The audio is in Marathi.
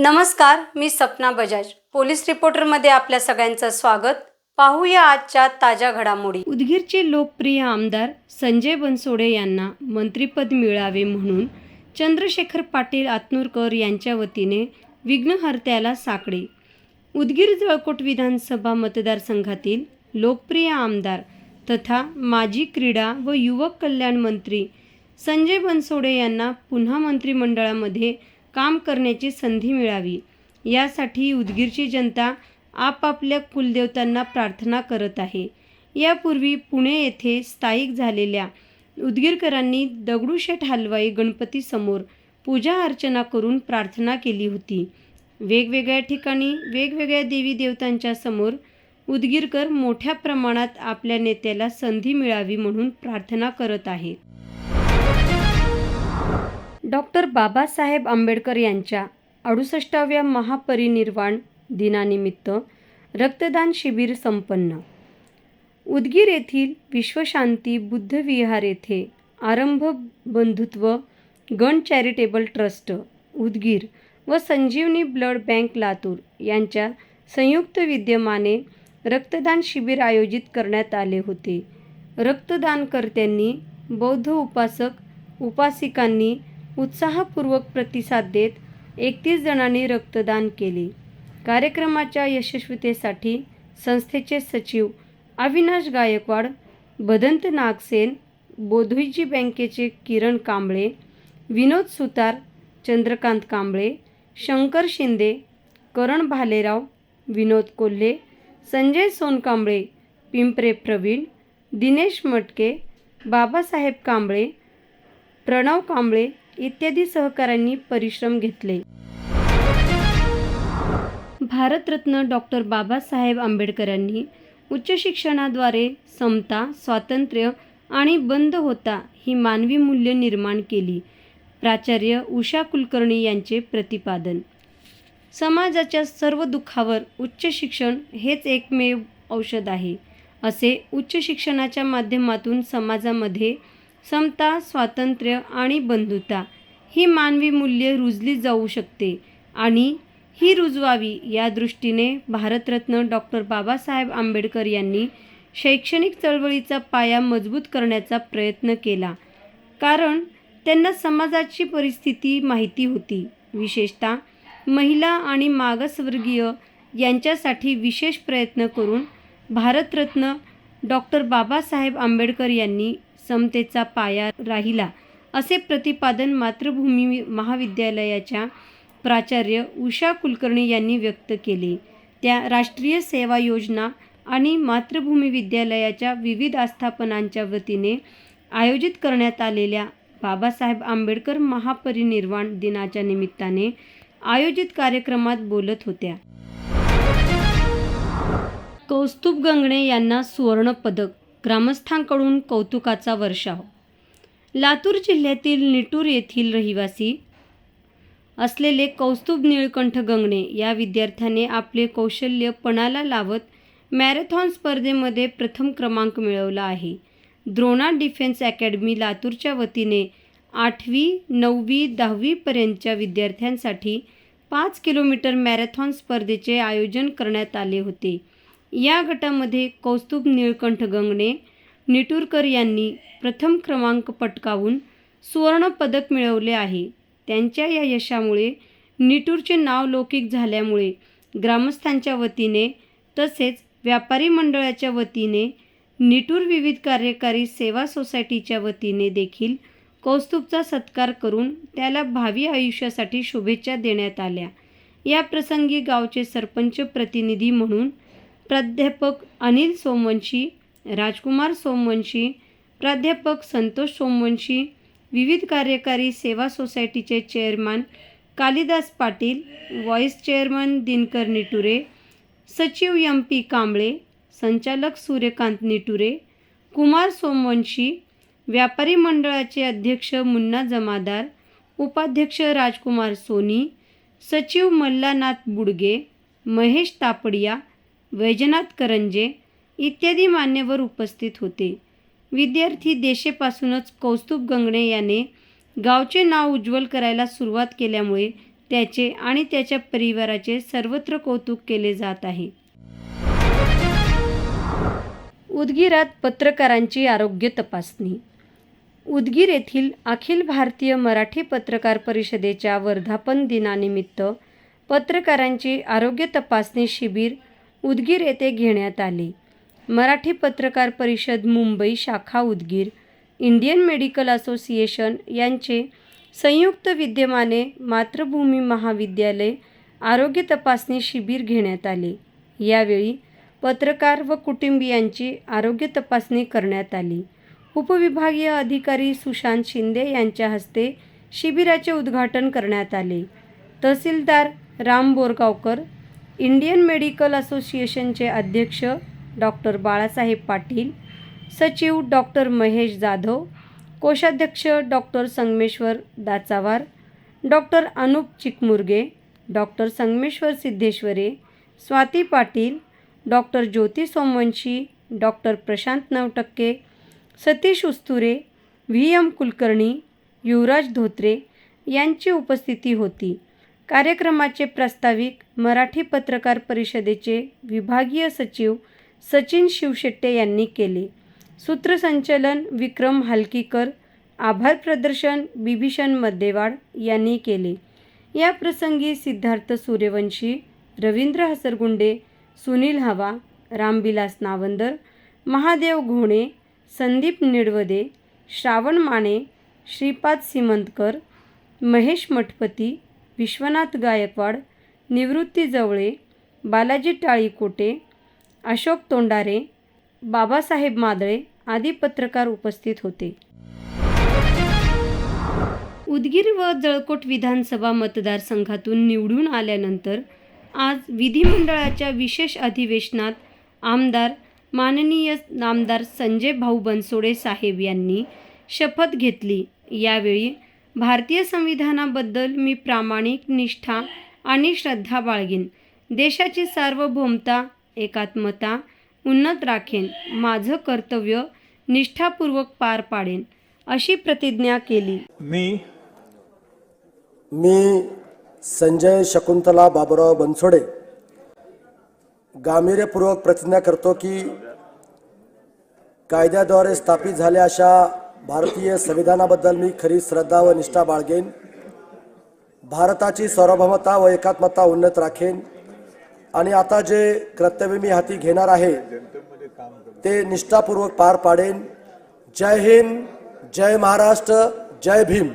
नमस्कार मी सपना बजाज. पोलीस रिपोर्टरमध्ये आपल्या सगळ्यांचं स्वागत. पाहूया आजच्या ताज्या घडामोडी. उदगीरचे लोकप्रिय आमदार संजय बनसोडे यांना मंत्रिपद मिळावे म्हणून चंद्रशेखर पाटील आतनूरकर यांच्या वतीने विघ्नहर्त्याला साकडे. उदगीर जळकोट विधानसभा मतदारसंघातील लोकप्रिय आमदार तथा माजी क्रीडा व युवक कल्याण मंत्री संजय बनसोडे यांना पुन्हा मंत्रिमंडळामध्ये काम करण्याची संधी मिळावी. यासाठी उदगीरची जनता आपापल्या कुलदेवतांना प्रार्थना करत आहे. यापूर्वी पुणे येथे स्थायिक झालेल्या उदगीरकरांनी दगडूशेठ हलवाई गणपतीसमोर पूजा अर्चना करून प्रार्थना केली होती. वेगवेगळ्या ठिकाणी वेगवेगळ्या देवी देवतांच्या समोर उदगीरकर मोठ्या प्रमाणात आपल्या नेत्याला संधी मिळावी म्हणून प्रार्थना करत आहेत. डॉक्टर बाबासाहेब आंबेडकर यांच्या अडुसष्टाव्या महापरिनिर्वाण दिनानिमित्त रक्तदान शिबिर संपन्न. उदगीर येथील विश्वशांती बुद्धविहार येथे आरंभ बंधुत्व गण चॅरिटेबल ट्रस्ट उदगीर व संजीवनी ब्लड बँक लातूर यांच्या संयुक्त विद्यमाने रक्तदान शिबिर आयोजित करण्यात आले होते. रक्तदानकर्त्यांनी बौद्ध उपासक उपासिकांनी उत्साहपूर्वक प्रतिसाद देत एकतीस जणांनी रक्तदान केले. कार्यक्रमाच्या यशस्वीतेसाठी संस्थेचे सचिव अविनाश गायकवाड भदंत नागसेन बोधुईजी बँकेचे किरण कांबळे विनोद सुतार चंद्रकांत कांबळे शंकर शिंदे करण भालेराव विनोद कोल्हे संजय सोनकांबळे पिंपरे प्रवीण दिनेश मटके बाबासाहेब कांबळे प्रणव कांबळे इत्यादी सहकाऱ्यांनी परिश्रम घेतले. भारतरत्न डॉक्टर बाबासाहेब आंबेडकरांनी उच्च शिक्षणाद्वारे समता स्वातंत्र्य आणि बंद होता ही मानवी मूल्य निर्माण केली. प्राचार्य उषा कुलकर्णी यांचे प्रतिपादन. समाजाच्या सर्व दुःखावर उच्च शिक्षण हेच एकमेव औषध आहे असे उच्च शिक्षणाच्या माध्यमातून समाजामध्ये समता स्वातंत्र्य आणि बंधुता ही मानवी मूल्ये रुजली जाऊ शकते आणि ही रुजवावी या दृष्टीने भारतरत्न डॉक्टर बाबासाहेब आंबेडकर यांनी शैक्षणिक चळवळीचा पाया मजबूत करण्याचा प्रयत्न केला. कारण त्यांना समाजाची परिस्थिती माहिती होती. विशेषतः महिला आणि मागासवर्गीय यांच्यासाठी विशेष प्रयत्न करून भारतरत्न डॉक्टर बाबासाहेब आंबेडकर यांनी समतेचा पाया राहिला. असे प्रतिपादन मातृभूमी महाविद्यालयाच्या प्राचार्य उषा कुलकर्णी यांनी व्यक्त केले. त्या राष्ट्रीय सेवा योजना आणि मातृभूमी विद्यालयाच्या विविध आस्थापनांच्या वतीने आयोजित करण्यात आलेल्या बाबासाहेब आंबेडकर महापरिनिर्वाण दिनाच्या निमित्ताने आयोजित कार्यक्रमात बोलत होत्या. कौस्तुभ गंगणे यांना सुवर्णपदक ग्रामस्थांकडून कौतुकाचा वर्षाव लातूर जिल्ह्यातील निटूर येथील रहिवासी असलेले कौस्तुभ निळकंठ गंगणे या विद्यार्थ्याने आपले कौशल्य पणाला लावत मॅरेथॉन स्पर्धेमध्ये प्रथम क्रमांक मिळवला आहे. द्रोणा डिफेन्स अकॅडमी लातूरच्या वतीने आठवी नववी दहावीपर्यंतच्या विद्यार्थ्यांसाठी पाच किलोमीटर मॅरेथॉन स्पर्धेचे आयोजन करण्यात आले होते. या गटामध्ये कौस्तुभ निळकंठ गंगणे निटूरकर यांनी प्रथम क्रमांक पटकावून सुवर्णपदक मिळवले आहे. त्यांच्या या यशामुळे निटूरचे नाव लौकिक झाल्यामुळे ग्रामस्थांच्या वतीने तसेच व्यापारी मंडळाच्या वतीने निटूर विविध कार्यकारी सेवा सोसायटीच्या वतीने देखील कौस्तुभचा सत्कार करून त्याला भावी आयुष्यासाठी शुभेच्छा देण्यात आल्या. या प्रसंगी गावचे सरपंच प्रतिनिधी म्हणून प्राध्यापक अनिल सोमवंशी राजकुमार सोमवंशी प्राध्यापक संतोष सोमवंशी विविध कार्यकारी सेवा सोसायटीचे chairman Kalidas Patil vice chairman Dinkar Niture सचिव एम पी कांबळे संचालक सूर्यकांत निटुरे कुमार सोमवंशी व्यापारी मंडळाचे अध्यक्ष मुन्ना जमादार उपाध्यक्ष राजकुमार सोनी सचिव मल्लानाथ बुडगे महेश तापडिया वैजनाथ करंजे इत्यादी मान्यवर उपस्थित होते. विद्यार्थी देशेपासूनच कौस्तुभ गंगणे याने गावचे नाव उज्ज्वल करायला सुरुवात केल्यामुळे त्याचे आणि त्याच्या परिवाराचे सर्वत्र कौतुक केले जात आहे. उदगीरात पत्रकारांची आरोग्य तपासणी. उदगीर येथील अखिल भारतीय मराठी पत्रकार परिषदेच्या वर्धापन दिनानिमित्त पत्रकारांची आरोग्य तपासणी शिबिर उदगीर येथे घेण्यात आले. मराठी पत्रकार परिषद मुंबई शाखा उदगीर इंडियन मेडिकल असोसिएशन यांचे संयुक्त विद्यमाने मातृभूमी महाविद्यालय आरोग्य तपासणी शिबिर घेण्यात आले. यावेळी पत्रकार व कुटुंबियांची आरोग्य तपासणी करण्यात आली. उपविभागीय अधिकारी सुशांत शिंदे यांच्या हस्ते शिबिराचे उद्घाटन करण्यात आले. तहसीलदार राम बोरगावकर इंडियन मेडिकल असोसिएशनचे अध्यक्ष डॉक्टर बाळासाहेब पाटील सचिव डॉक्टर महेश जाधव कोषाध्यक्ष doctor Sangmeshwar Dachawar doctor Anup Chikmurge doctor Sangmeshwar Siddheshware Swati Patil doctor Jyoti Somvanshi doctor Prashant Navtakke Satish Usture V M Kulkarni Yuvraj Dhotre यांची उपस्थिती होती. कार्यक्रमाचे प्रास्ताविक मराठी पत्रकार परिषदेचे विभागीय सचिव सचिन शिवशेट्टे यांनी केले. सूत्रसंचलन विक्रम हालकीकर आभार प्रदर्शन बिभीषण मद्देवाड यांनी केले. या प्रसंगी सिद्धार्थ सूर्यवंशी रवींद्र हसरगुंडे सुनील हवा रामविलास नावंदर महादेव घोणे संदीप निडवदे श्रावण माने श्रीपाद सिमंतकर महेश मठपती विश्वनाथ गायकवाड निवृत्ती जवळे बालाजी टाळीकोटे अशोक तोंडारे बाबासाहेब मादळे आदी पत्रकार उपस्थित होते. उदगीर व जळकोट विधानसभा मतदारसंघातून निवडून आल्यानंतर आज विधिमंडळाच्या विशेष अधिवेशनात आमदार माननीय आमदार संजय भाऊ बनसोडे साहेब यांनी शपथ घेतली. यावेळी भारतीय संविधानाबद्दल मी प्रामाणिक निष्ठा आणि श्रद्धा बाळगीन. देशाची सार्वभौमता एकात्मता उन्नत राखेन माझं कर्तव्य निष्ठापूर्वक पार पाडेन अशी प्रतिज्ञा केली. मी मी संजय शकुंतला बाबुराव बनसोडे गांभीर्यपूर्वक प्रतिज्ञा करतो की कायद्याद्वारे स्थापित झाल्या अशा भारतीय संविधानाबद्दल मी खरी श्रद्धा व निष्ठा बाळगेन. भारताची सार्वभौमता व एकात्मता उन्नत राखेन. आणि आता जे कर्तव्य मी हाती घेणार आहे ते निष्ठापूर्वक पार पाडेन. जय हिंद जय महाराष्ट्र जय भीम.